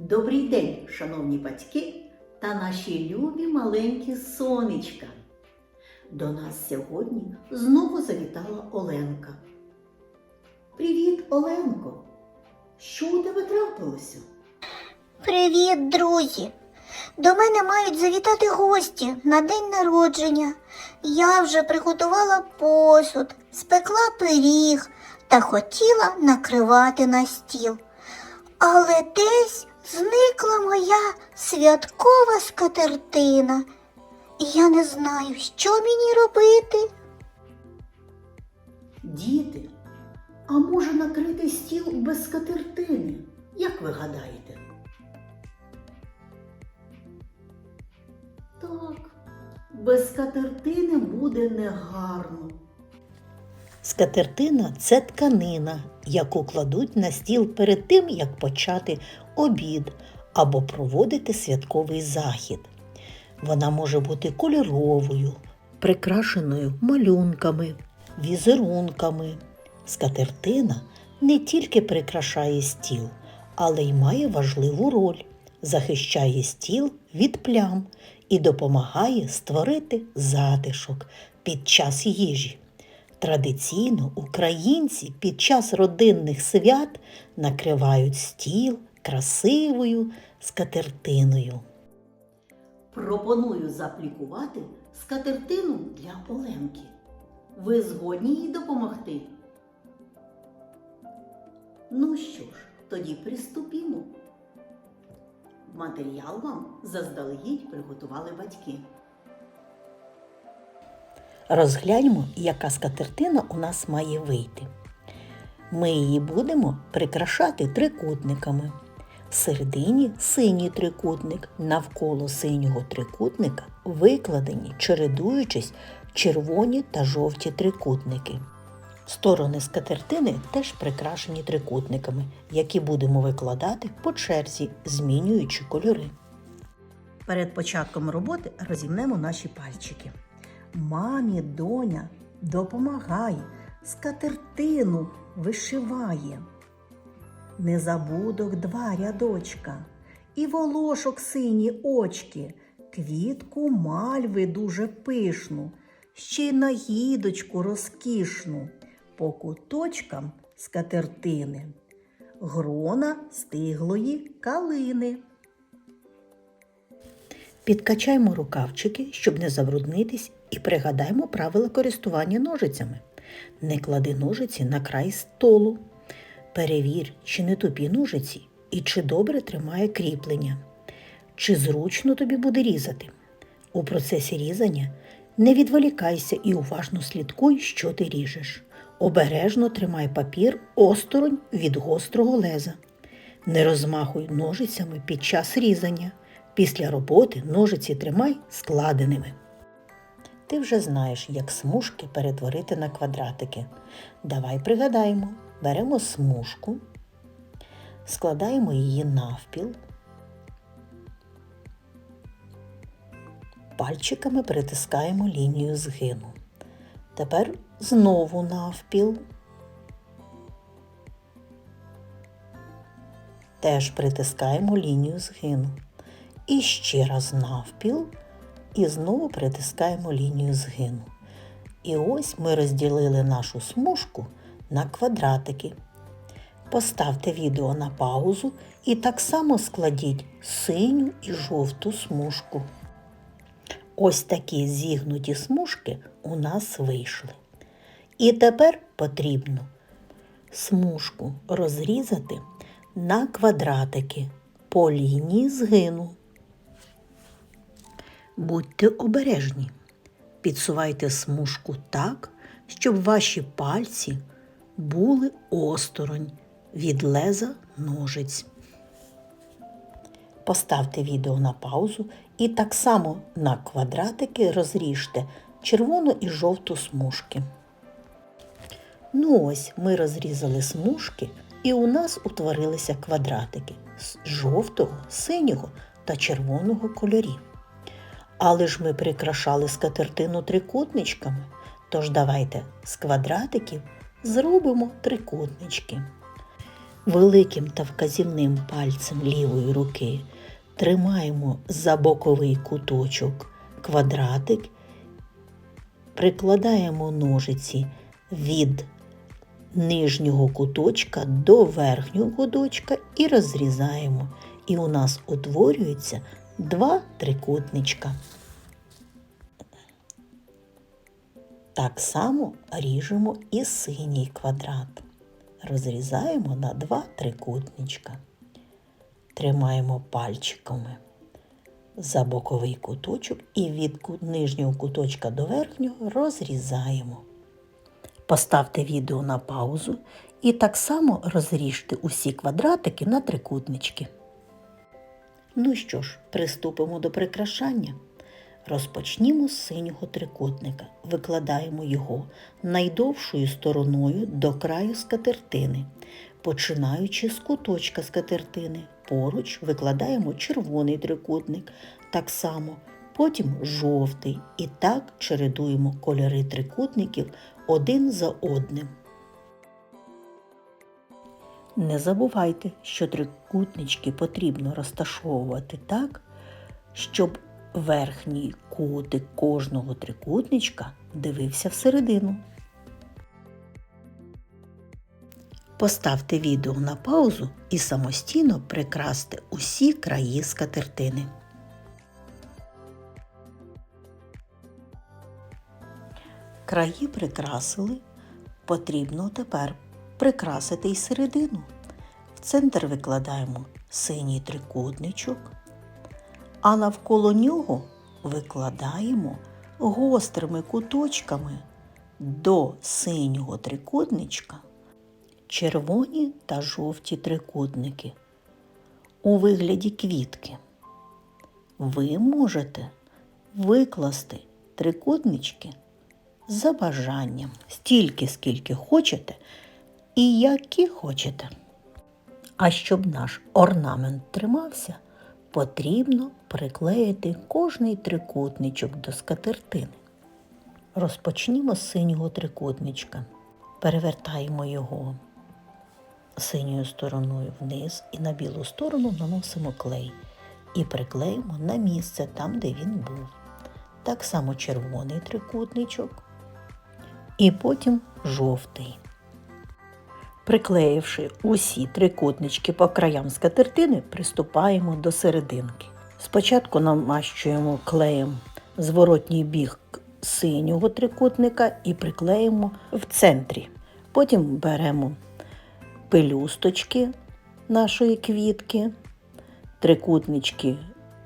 Добрий день, шановні батьки та наші любі маленькі сонечка. До нас сьогодні знову завітала Оленка. Привіт, Оленко! Що у тебе трапилося? Привіт, друзі! До мене мають завітати гості на день народження. Я вже приготувала посуд, спекла пиріг та хотіла накривати на стіл. Але десь зникла моя святкова скатертина. І я не знаю, що мені робити. Діти, а може накрити стіл без скатертини? Як ви гадаєте? Так, без скатертини буде негарно. Скатертина це тканина, яку кладуть на стіл перед тим, як почати обід або проводити святковий захід. Вона може бути кольоровою, прикрашеною малюнками, візерунками. Скатертина не тільки прикрашає стіл, але й має важливу роль, захищає стіл від плям і допомагає створити затишок під час їжі. Традиційно українці під час родинних свят накривають стіл красивою скатертиною. Пропоную заплікувати скатертину для Оленки. Ви згодні їй допомогти? Ну що ж, тоді приступімо. Матеріал вам заздалегідь приготували батьки. Розгляньмо, яка скатертина у нас має вийти. Ми її будемо прикрашати трикутниками. Всередині синій трикутник, навколо синього трикутника викладені, чередуючись, червоні та жовті трикутники. Сторони скатертини теж прикрашені трикутниками, які будемо викладати по черзі, змінюючи кольори. Перед початком роботи розімнемо наші пальчики. Мамі доня допомагає, скатертину вишиває. Незабудок два рядочка, і волошок сині очки, квітку мальви дуже пишну, ще й нагідочку розкішну, по куточкам скатертини, грона стиглої калини. Підкачаймо рукавчики, щоб не забруднитись, і пригадаймо правила користування ножицями. Не клади ножиці на край столу. Перевір, чи не тупі ножиці і чи добре тримає кріплення, чи зручно тобі буде різати. У процесі різання не відволікайся і уважно слідкуй, що ти ріжеш. Обережно тримай папір осторонь від гострого леза. Не розмахуй ножицями під час різання. Після роботи ножиці тримай складеними. Ти вже знаєш, як смужки перетворити на квадратики. Давай пригадаємо. Беремо смужку, складаємо її навпіл, пальчиками притискаємо лінію згину. Тепер знову навпіл. Теж притискаємо лінію згину. І ще раз навпіл, і знову притискаємо лінію згину. І ось ми розділили нашу смужку на квадратики. Поставте відео на паузу і так само складіть синю і жовту смужку. Ось такі зігнуті смужки у нас вийшли. І тепер потрібно смужку розрізати на квадратики по лінії згину. Будьте обережні. Підсувайте смужку так, щоб ваші пальці були осторонь від леза ножиць. Поставте відео на паузу і так само на квадратики розріжте червону і жовту смужки. Ну ось ми розрізали смужки, і у нас утворилися квадратики з жовтого, синього та червоного кольорів. Але ж ми прикрашали скатертину трикутничками, тож давайте з квадратиків зробимо трикутнички. Великим та вказівним пальцем лівої руки тримаємо за боковий куточок квадратик, прикладаємо ножиці від нижнього куточка до верхнього куточка і розрізаємо. І у нас утворюється два трикутничка. Так само ріжемо і синій квадрат. Розрізаємо на два трикутничка. Тримаємо пальчиками за боковий куточок і від нижнього куточка до верхнього розрізаємо. Поставте відео на паузу і так само розріжте усі квадратики на трикутнички. Ну що ж, приступимо до прикрашання. Розпочнімо з синього трикутника. Викладаємо його найдовшою стороною до краю скатертини. Починаючи з куточка скатертини, поруч викладаємо червоний трикутник, так само, потім жовтий. І так чередуємо кольори трикутників один за одним. Не забувайте, що трикутнички потрібно розташовувати так, щоб верхній кутик кожного трикутничка дивився всередину. Поставте відео на паузу і самостійно прикрасьте усі краї скатертини. Краї прикрасили, потрібно тепер прикрасити й середину. В центр викладаємо синій трикутничок, а навколо нього викладаємо гострими куточками до синього трикутничка червоні та жовті трикутники у вигляді квітки. Ви можете викласти трикутнички за бажанням стільки, скільки хочете і які хочете. А щоб наш орнамент тримався, потрібно приклеїти кожний трикутничок до скатертини. Розпочнімо з синього трикутничка. Перевертаємо його синьою стороною вниз і на білу сторону наносимо клей і приклеїмо на місце там, де він був. Так само червоний трикутничок і потім жовтий. Приклеївши усі трикутнички по краям скатертини, приступаємо до серединки. Спочатку намащуємо клеєм зворотній бік синього трикутника і приклеїмо в центрі. Потім беремо пелюсточки нашої квітки, трикутнички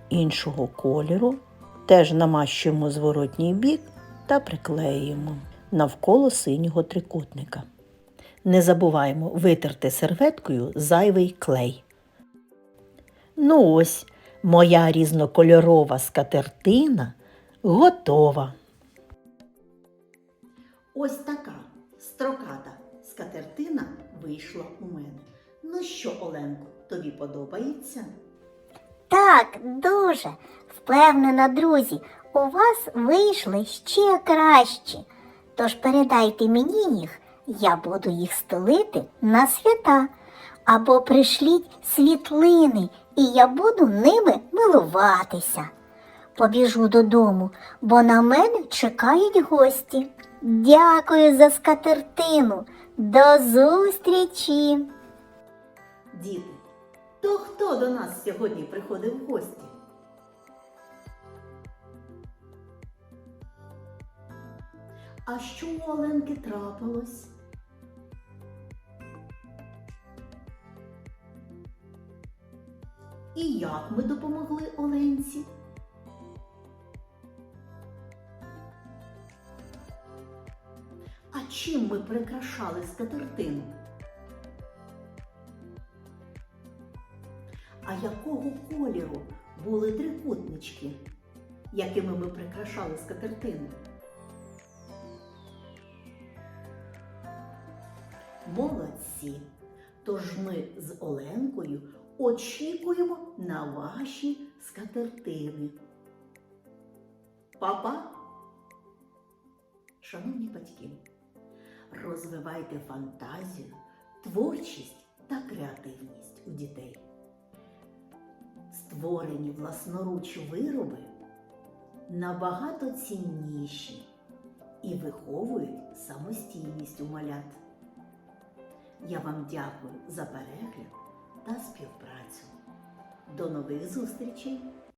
іншого кольору, теж намащуємо зворотній бік та приклеюємо навколо синього трикутника. Не забуваємо витерти серветкою зайвий клей. Ну ось, моя різнокольорова скатертина готова. Ось така строката скатертина вийшла у мене. Ну що, Оленко, тобі подобається? Так, дуже. Впевнена, друзі, у вас вийшли ще кращі. Тож передайте мені їх, я буду їх стелити на свята. Або пришліть світлини, і я буду ними милуватися. Побіжу додому, бо на мене чекають гості. Дякую за скатертину. До зустрічі! Діти, то хто до нас сьогодні приходив в гості? А що у Оленки трапилось? І як ми допомогли Оленці? А чим ми прикрашали скатертину? А якого кольору були трикутнички, якими ми прикрашали скатертину? Молодці! Тож ми з Оленкою очікуємо на ваші скатертини. Папа, шановні батьки, розвивайте фантазію, творчість та креативність у дітей. Створені власноруч вироби набагато цінніші і виховують самостійність у малят. Я вам дякую за перегляд та співпрацю. До нових зустрічей!